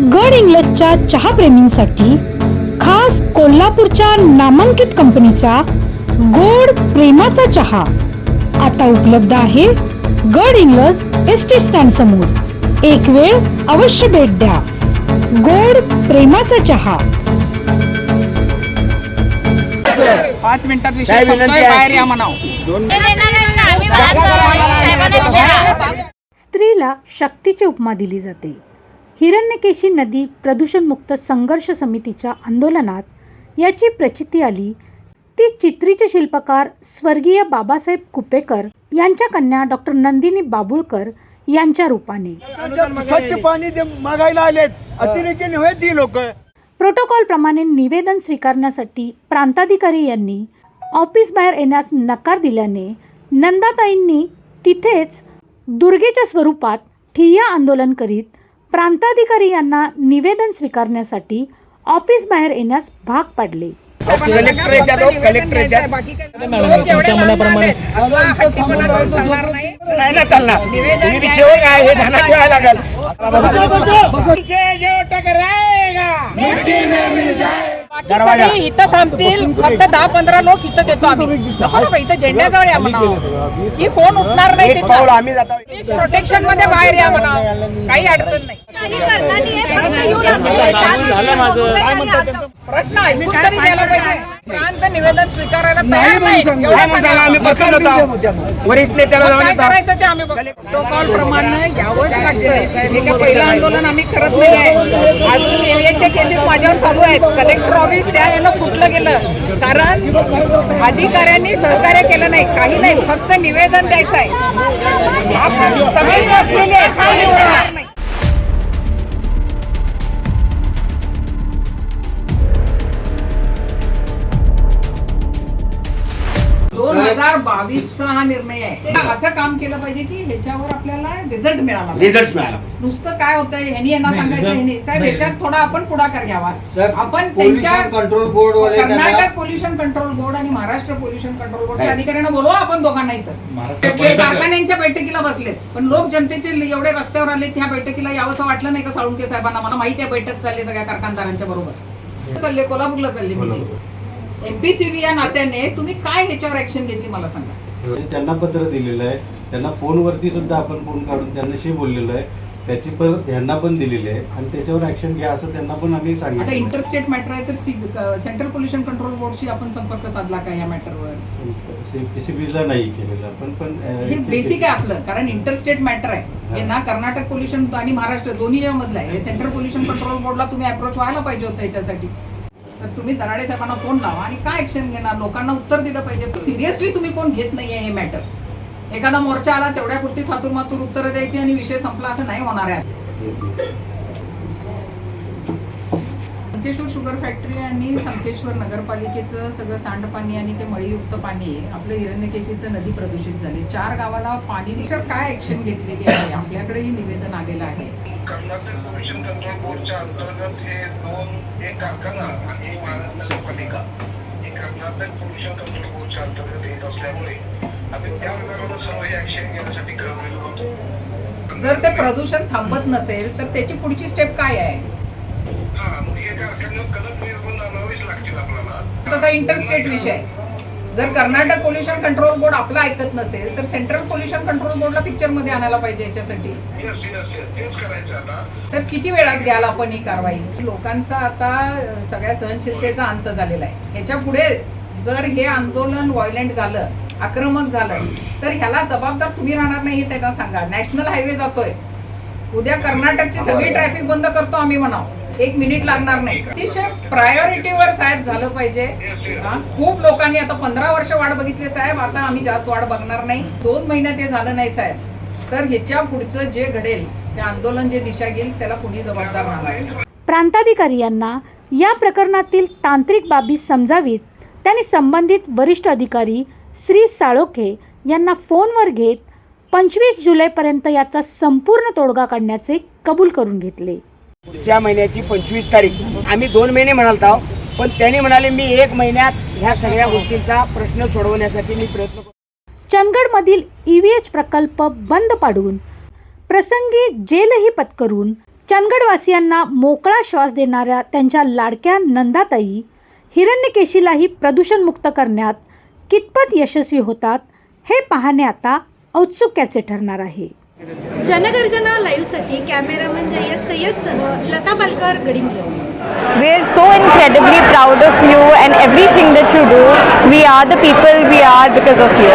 गड इंग्लजच्या चहाप्रेमींसाठी खास कोल्हापूरच्या नामांकित कंपनीचा गोड प्रेमाचा चहा आता उपलब्ध आहे गड इंग्लज एस टी स्टँड समोर. एक वेळ अवश्य भेट द्या. गोड प्रेमाचा चहा. पाच मिनिटात विषय साहेब, विनंती संपतोय आहे. बाहेर या म्हणाव. स्त्रीला शक्तीची उपमा दिली जाते. हिरण्यकेशी नदी प्रदूषणमुक्त संघर्ष समितीच्या आंदोलनात याची प्रचिती आली. ती चित्रीचे शिल्पकार स्वर्गीय बाबासाहेब कुपेकर यांच्या कन्या डॉक्टर नंदिनी बाबुळकर यांच्या रूपाने. स्वच्छ पाणी मागायला आलेत. लोक. प्रोटोकॉलप्रमाणे निवेदन स्वीकारण्यासाठी प्रांताधिकारी यांनी ऑफिस बाहेर येण्यास नकार दिल्याने नंदाताईंनी तिथेच दुर्गेच्या स्वरूपात ठिय्या आंदोलन करीत प्रांताधिकारी यांना निवेदन स्वीकारण्यासाठी ऑफिस बाहेर येण्यास भाग पाडले. कलेक्टर बाकी सगळे इथं थांबतील फक्त दहा पंधरा लोक इथं देतो आम्ही. नको नको इथं झेंड्याजवळ या म्हणावं. ही कोण उठणार नाही तिथं? प्रोटेक्शनमध्ये बाहेर या म्हणावं. काही अडचण नाही. प्रश्न ऐकून तरी द्यायला पाहिजे. प्रांत निवेदन स्वीकारायला तयार नाही. वरिष्ठ नेत्याला काय येतो. करायचं ते आम्ही प्रोटोकॉल प्रमाणे घ्यावंच लागतं हे काय पहिलं आंदोलन आम्ही करत नाही आहे. अजून एरियाच्या केसेस माझ्यावर चालू आहेत. कलेक्टर ऑफिस त्या यानं फुटलं गेलं. कारण अधिकाऱ्यांनी सहकार्य केलं नाही. काही नाही. फक्त निवेदन द्यायचं आहे. आपण सगळे असलेले नाही. बावीसचा हा निर्णय आहे. असं काम केलं पाहिजे की ह्याच्यावर आपल्याला रिझल्ट मिळाला पाहिजे. रिझल्ट मिळाला नुसतं काय होतंय ह्यांनी यांना सांगायचं ह्यांनी साहेब ह्याच्यात थोडा आपण पुढाकार घ्यावा. आपण त्यांच्या वाले त्यांना- कर्नाटक पोल्युशन कंट्रोल बोर्ड आणि महाराष्ट्र पोल्युशन कंट्रोल बोर्डच्या अधिकाऱ्यांना बोलवा आपण दोघांना इथं. ते कारखान्यांच्या बैठकीला बसलेत. पण लोक जनतेचे एवढे रस्त्यावर आले त्या बैठकीला यावंसं वाटलं नाही का साळुंके साहेबांना? मला माहिती आहे बैठक चालली सगळ्या कारखानदारांच्या बरोबर. चालले कोल्हापूरला चालली एमपीसीबी या नात्याने तुम्ही काय ह्याच्यावर ऍक्शन घेतली मला सांगा. त्यांना पत्र दिलेलं आहे. त्यांना फोनवरती सुद्धा आपण फोन काढून त्यांच्याशी बोललेलो आहे. त्याची परत ह्यांना पण दिलेली आहे. आणि त्याच्यावर ऍक्शन घ्या असं त्यांना पण आम्ही आता सांगितलं इंटरस्टेट मॅटर आहे तर सेंट्रल पोल्युशन कंट्रोल बोर्डशी आपण संपर्क साधला का या मॅटरवर पीसीबीला नाही केलेलं. पण पण हे बेसिक आहे आपलं. कारण इंटरस्टेट मॅटर आहे. हे. ना कर्नाटक पोल्युशन आणि महाराष्ट्र दोन्ही मधलं आहे. हे सेंट्रल पोल्युशन कंट्रोल बोर्डला तुम्ही अप्रोच व्हायला पाहिजे होतं याच्यासाठी. तर तुम्ही दराडे साहेबांना फोन लावा आणि काय ऍक्शन घेणार? लोकांना उत्तर दिलं पाहिजे. सिरियसली तुम्ही कोण घेत नाहीये हे मॅटर एखादा मोर्चा आला तेवढ्यापुरती थातूर मातूर उत्तरं द्यायची आणि विषय संपला असं नाही होणार आहे. संकेश्वर शुगर फॅक्टरी आणि संकेश्वर नगरपालिकेचं सगळं सांडपाणी आणि ते मळीयुक्त पाणी आपलं हिरण्यकेशीचं नदी प्रदूषित झाले. चार गावाला पाणी त्याच्यावर काय ऍक्शन घेतलेली आहे? आपल्याकडेही निवेदन आलेलं आहे. कर्नाटक पोल्युशन कंट्रोल बोर्डच्या अंतर्गत हे दोन एक कारखाना आणि महाराष्ट्र नगरपालिका हे कर्नाटक पोल्युशन कंट्रोल बोर्डच्या अंतर्गत येत असल्यामुळे आम्ही त्या प्रकारानं सर्व हे ऍक्शन घेण्यासाठी ठरवलेलो होतो जर ते प्रदूषण थांबत नसेल तर त्याची पुढची स्टेप काय आहे? तसा इंटरस्टेट विषय जर कर्नाटक पोल्युशन कंट्रोल बोर्ड आपलं ऐकत नसेल तर सेंट्रल पोल्युशन कंट्रोल बोर्डला पिक्चरमध्ये आणायला पाहिजे याच्यासाठी. तर किती वेळात घ्याल आपण ही कारवाई? लोकांचा आता सगळ्या सहनशीलतेचा अंत झालेला आहे. ह्याच्या पुढे जर हे आंदोलन व्हायलेंट झालं आक्रमक झालं तर ह्याला जबाबदार तुम्ही राहणार नाही हे त्यांना सांगा. नॅशनल हायवे जातोय. उद्या कर्नाटकची सगळी ट्रॅफिक बंद करतो आम्ही म्हणाव. एक मिनिट लागणार नाही. अतिशय प्रायोरिटीवर साहेब झालं पाहिजे. खूप लोकांनी आता पंधरा वर्ष वाट बघितली साहेब. आता आम्ही जास्त वाट बघणार नाही. दोन महिन्यात हे झालं नाही साहेब. तर ह्याच्या पुढचं जे घडेल ते आंदोलन जे दिशा घेईल त्याला कुणी जबाबदार राहणार प्रांताधिकारी यांना या प्रकरणातील तांत्रिक बाबी समजावीत. त्यांनी संबंधित वरिष्ठ अधिकारी श्री साळोखे यांना फोनवर घेत पंचवीस जुलैपर्यंत याचा संपूर्ण तोडगा काढण्याचे कबूल करून घेतले. पुढच्या महिन्याची पंचवीस तारीख. आम्ही दोन महिने म्हणालो आहोत पण त्यांनी म्हणाले मी एक महिन्यात ह्या सगळ्या गोष्टींचा प्रश्न सोडवण्यासाठी मी प्रयत्न करतो. चंदगडमधील ई एच प्रकल्प बंद पाडून प्रसंगी जेलही पत्करून चंदगडवासियांना मोकळा श्वास देणाऱ्या त्यांच्या लाडक्या नंदाताई हिरण्यकेशीलाही प्रदूषणमुक्त करण्यात कितपत यशस्वी होतात हे पाहणे आता औत्सुक्याचे ठरणार आहे. जनगर्जना लाईव्हसाठी cameraman Jayyad सय्यदसह Lata Palkar Gadhinglaj We are so incredibly proud of you and everything that you do. We are the people we are because of you.